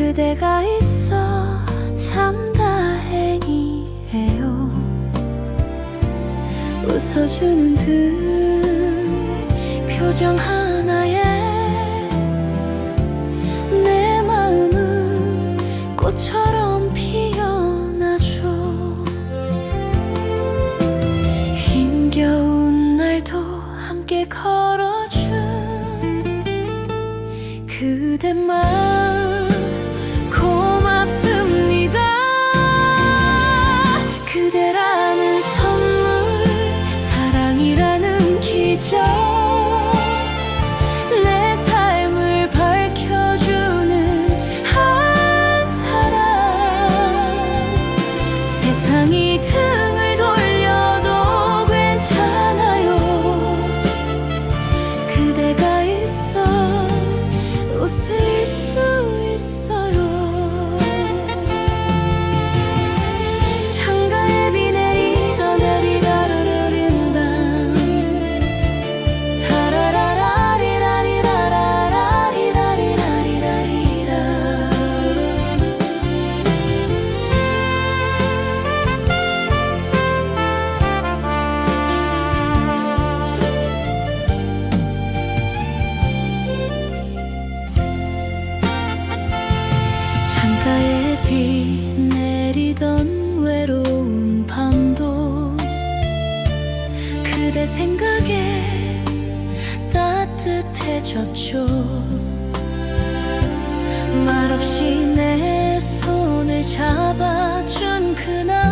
그대가 있어 참 다행이에요. 웃어주는 듯 표정 하나에 내 마음은 꽃처럼 피어나죠. 힘겨운 날도 함께 걸 그대 생각에 따뜻해졌죠. 말없이 내 손을 잡아준 그날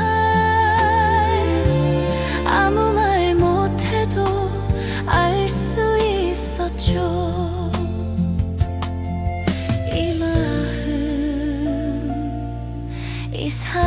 아무 말 못해도 알 수 있었죠. 이 마음 이사